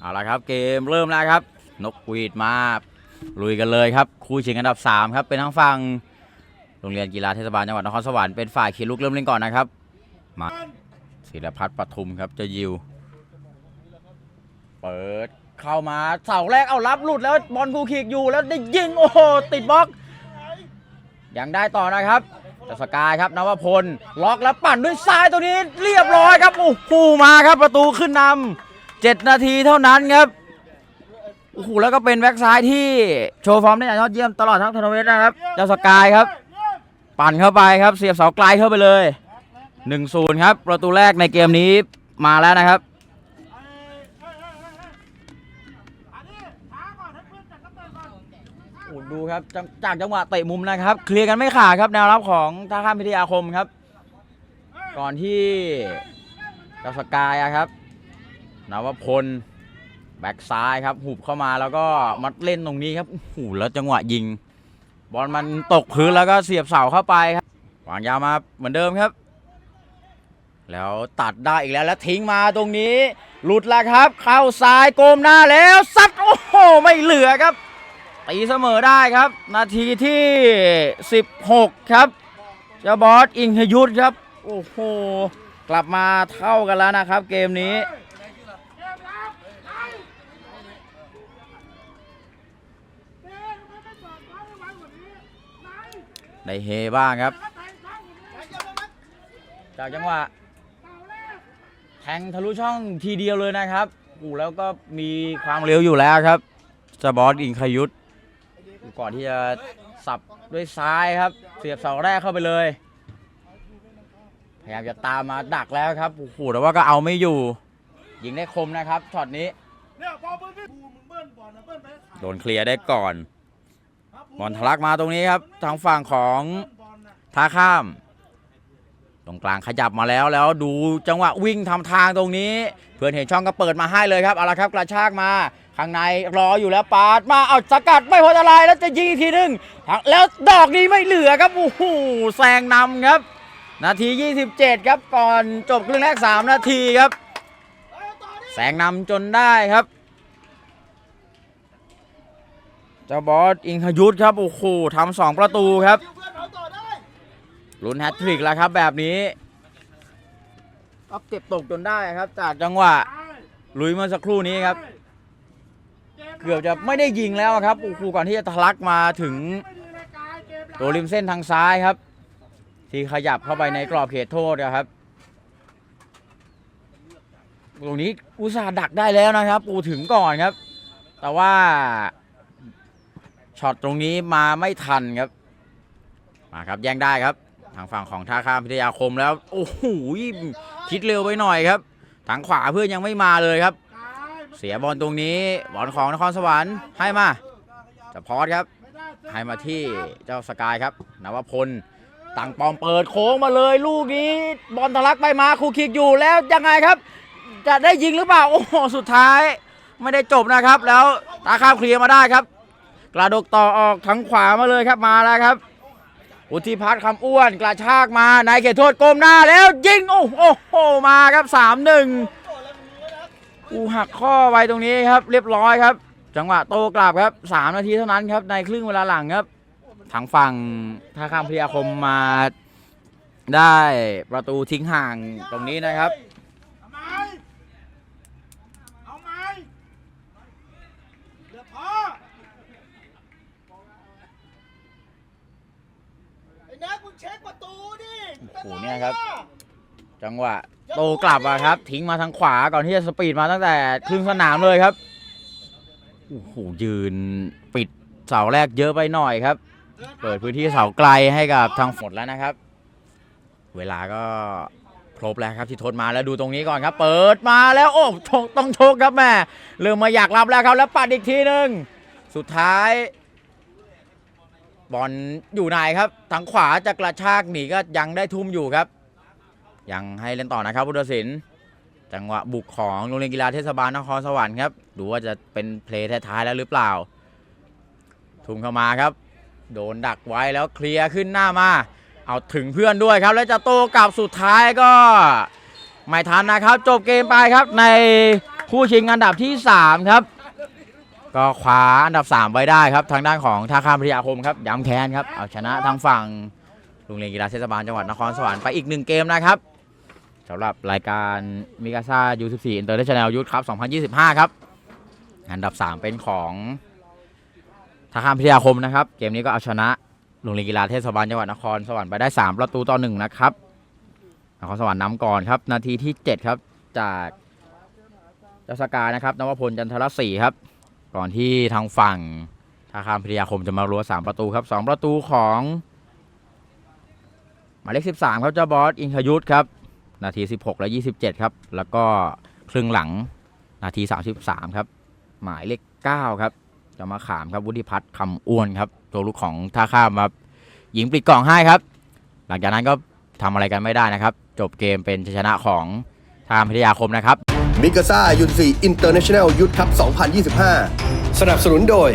เอาละครับเกมเริ่มแล้วครับ นกหวีดมาลุยกันเลยครับคู่ชิงอันดับ 3 ครับ เป็นทางฝั่งโรงเรียนกีฬาเทศบาลจังหวัดนครสวรรค์เป็นฝ่ายขี่ลูกเริ่มเล่นก่อนนะครับ มาศิลพัฒน์ปทุมครับจะยิว เปิดเข้ามาเสาแรกเอารับหลุดแล้วบอลกูขีกอยู่แล้วได้ยิงโอ้โหติดบล็อก ยังได้ต่อนะครับจะสกายครับนวพลล็อกแล้วปั่นด้วยซ้ายตัวนี้เรียบร้อยครับโอ้โหมาครับประตูขึ้นนำ เจ็ดนาทีเท่านั้นครับโอ้โหแล้วก็เป็นแบ็กซ้ายที่โชว์ฟอร์มได้อย่างยอดเยี่ยมตลอดทั้งทัวร์นาเมนต์นะครับเจ้าสกายครับ ปั่นเข้าไปครับเสียบเสาไกลเข้าไปเลย 1-0 ครับ ประตูแรกในเกมนี้มาแล้วนะครับโอ้ดูครับจากจังหวะเตะมุมนะครับ เคลียร์กันไม่ขาดครับแนวรับของท่าข้ามพิทยาคมครับ ก่อนที่เจ้าสกายครับ นวพลแบ็กซ้ายครับหุบเข้ามาแล้วก็มัดเล่นตรงนี้ครับโอ้โหแล้วจังหวะยิง บอลมันตกพื้นแล้วก็เสียบเสาเข้าไปครับวางยาวมาเหมือนเดิมครับ แล้วตัดได้อีกแล้วแล้วทิ้งมาตรงนี้ หลุดแล้วครับ เข้าซ้ายโกมหน้าแล้วซัดโอ้โหไม่เหลือครับตีเสมอได้ครับ นาทีที่ 16 ครับเจ้าบอสอิงหยุทธครับ โอ้โหกลับมาเท่ากันแล้วนะครับ เกมนี้ ได้เฮบ้างครับ จากจังหวะแทงทะลุช่องทีเดียวเลยนะครับโอ้แล้วก็มีความเร็วอยู่แล้วครับเจ้าบอสอิงขยุทธก่อนที่จะสับด้วยซ้ายครับ เสียบเสาแรกเข้าไปเลย พยายามจะตามมาดักแล้วครับโอ้โหแต่ว่าก็เอาไม่อยู่ ยิงได้คมนะครับช็อตนี้เนี่ยพอปืนพี่บูมึงเบิ้ลบอลนะเบิ้ลไปขายโดนเคลียร์ได้ก่อน บอลทะลักมาตรงนี้ครับ ทางฝั่งของท่าข้าม ตรงกลางขยับมาแล้วแล้วดูจังหวะวิ่งทำทางตรงนี้ เพื่อนเห็นช่องก็เปิดมาให้เลยครับเอาละครับกระชากมาข้างในรออยู่แล้วปาดมาเอาสกัดไม่พอจะลายแล้วจะยิงอีกทีหนึงแล้วดอกนี้ไม่เหลือครับโอ้โหแซงนำครับ นาที 27 ครับก่อนจบครึ่งแรก 3 นาทีครับแซงนำจนได้ครับ เจ้าบอสอิงหยุทธครับ โอ้โหทำสองประตูครับลุ้นแฮตทริกแล้วครับแบบนี้ก็เก็บตกจนได้ครับ จากจังหวะลุยเมื่อสักครู่นี้ครับ เกือบจะไม่ได้ยิงแล้วครับโอ้โหก่อนที่จะทะลักมาถึงตัวริมเส้นทางซ้ายครับ ที่ขยับเข้าไปในกรอบเขตโทษนะครับตรงนี้อุตส่าห์ดักได้แล้วนะครับ ปูถึงก่อนครับ แต่ว่า ช็อตตรงนี้มาไม่ทันครับ มาครับแย่งได้ครับ ทางฝั่งของท่าข้ามพิทยาคมแล้ว โอ้โหคิดเร็วไปหน่อยครับทางขวาเพื่อนยังไม่มาเลยครับ เสียบอลตรงนี้บอลของนครสวรรค์ให้มาจะพอดครับ ให้มาที่เจ้าสกายครับนวพลตั้งปอมเปิดโค้งมาเลยลูกนี้บอลทะลักไปมาครูคิกอยู่แล้วยังไงครับ จะได้ยิงหรือเปล่าโอ้โหสุดท้าย ไม่ได้จบนะครับ แล้วตาข้ามเคลียร์มาได้ครับ กระดกต่อออกทางขวามาเลยครับมาแล้วครับ อุทิพัฒน์คำอ้วนกระชากมานายเขตโทษก้มหน้าแล้วยิงโอ้โหโอ้มาครับสามหนึ่งอูหักข้อไว้ตรงนี้ครับ เรียบร้อยครับ จังหวะโตกลับครับสามนาทีเท่านั้นครับในครึ่งเวลาหลังครับทางฝั่งท่าข้ามพยาคมมาได้ประตูทิ้งห่างตรงนี้นะครับทำไมเอาไงเดี๋ยวพอไอ้ นักมึงเช็คประตูดิโอ้โหเนี่ยครับ จังหวะโต้กลับอะครับ ทิ้งมาทางขวาก่อนที่จะสปีดมาตั้งแต่ครึ่งสนามเลยครับโอ้โหยืนปิดเสาแรกเยอะไปหน่อยครับ เปิดพื้นที่เสาไกลให้กับทางฝดแล้วนะครับ เวลาก็ครบแล้วครับที่ทดมาแล้วดูตรงนี้ก่อนครับ เปิดมาแล้วโอ้โชคต้องโชคครับแม่เริ่มมาอยากรับแล้วครับแล้วปัดอีกทีหนึ่งสุดท้าย บอลอยู่ไหนครับทางขวาจะกระชากหนีก็ยังได้ทุ่มอยู่ครับ ยังให้เล่นต่อนะครับพุทธศิลป์จังหวะบุกของโรงเรียนกีฬาเทศบาลนครสวรรค์ครับดูว่าจะเป็นเพลย์ท้ายๆแล้วหรือเปล่า ทุ่มเข้ามาครับ โดนดักไว้แล้วเคลียร์ขึ้นหน้ามา เอาถึงเพื่อนด้วยครับ แล้วจะโต้กลับสุดท้ายก็ ไม่ทันนะครับ จบเกมไปครับในคู่ชิงอันดับที่ 3 ครับ ก็คว้าอันดับ 3 ไว้ได้ครับ ทางด้านของท่าข้ามพิทยาคมครับย้ำแค้นครับเอาชนะทางฝั่งโรงเรียนกีฬาเทศบาลจังหวัดนครสวรรค์ไปอีกหนึ่งเกมนะครับสำหรับรายการมิกาซ่า U14 International Youth Cup 2025 ครับ อันดับ 3 เป็นของท่าข้ามพิทยาคมนะครับ เกมนี้ก็เอาชนะโรงเรียนกีฬาเทศบาลจังหวัดนครสวรรค์ไปได้ 3 ประตูต่อหนึ่งนะครับนครสวรรค์นำก่อนครับ นาทีที่ 7 ครับจากเจ้าสกานะครับนวพลจันทรศรีครับ ก่อนที่ทางฝั่งท่าขามพิทยาคมจะมารัว3ประตูครับ2ประตูของหมายเลข13ครับเจ้าบอสอินทยุทธครับนาที16และ27ครับ แล้วก็ครึ่งหลังนาที33ครับ หมายเลข9ครับจะมาขามครับวุฒิพัฒน์คำอ้วนครับตัวลูกของท่าข้ามครับยิงปิดกล่องให้ครับ หลังจากนั้นก็ทำอะไรกันไม่ได้นะครับ จบเกมเป็นชนะของท่าขามพิทยาคมนะครับ มิกาซ่ายุนซีอินเตอร์เนชั่นแนลยุทธคัพ 2025 สนับสนุนโดย